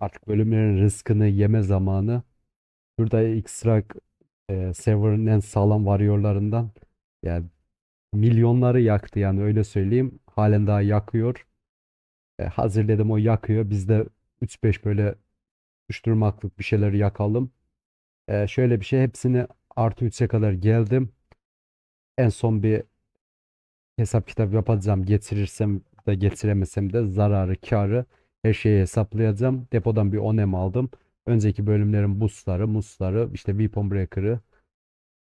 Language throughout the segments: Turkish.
artık bölümlerin rızkını yeme zamanı. Şurada ekstra e, server'ın en sağlam warrior'larından yani milyonları yaktı yani öyle söyleyeyim. Halen daha yakıyor. E, hazır dedim o yakıyor. Biz de 3-5 böyle düştürmaklık bir şeyler yakalım. E, şöyle bir şey hepsini artı 3'e kadar geldim. En son bir hesap kitap yapacağım. Getirirsem de getiremesem de zararı, karı her şeyi hesaplayacağım. Depodan bir 10M aldım. Önceki bölümlerin boostları, musları, işte Weapon Breaker'ı.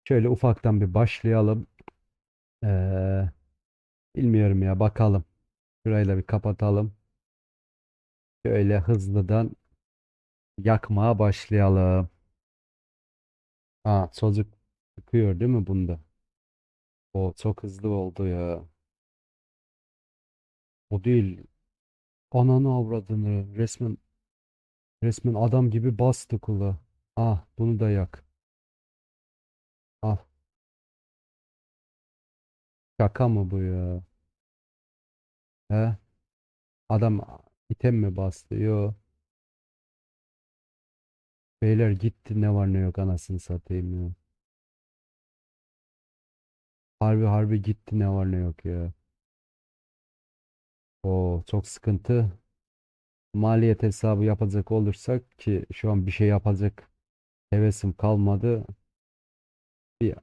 Şöyle ufaktan bir başlayalım. Ee, bilmiyorum ya bakalım. Şurayı da bir kapatalım. Şöyle hızlıdan yakmaya başlayalım. Ha çocuk çıkıyor değil mi bunda? O çok hızlı oldu ya. O değil. Ananı avradını resmen resmen adam gibi bastı kula. Ah bunu da yak. Al. Şaka mı bu ya? He? Adam item mi bastı? Yo. Beyler gitti ne var ne yok anasını satayım ya. Harbi harbi gitti ne var ne yok ya. O çok sıkıntı. Maliyet hesabı yapacak olursak ki şu an bir şey yapacak hevesim kalmadı. Bir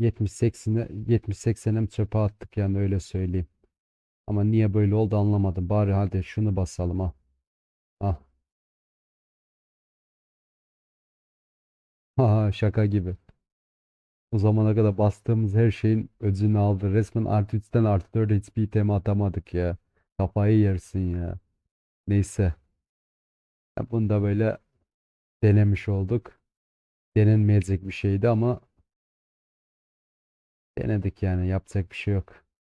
70-80'e 70-80'e mi çöpe attık yani öyle söyleyeyim. Ama niye böyle oldu anlamadım. Bari hadi şunu basalım ha. Ah. Ha şaka gibi. Bu zamana kadar bastığımız her şeyin öcünü aldı. Resmen artı 3'ten artı 4 HP item atamadık ya. Kafayı yersin ya. Neyse. Ya Bunu da böyle denemiş olduk. Denenmeyecek bir şeydi ama denedik yani yapacak bir şey yok.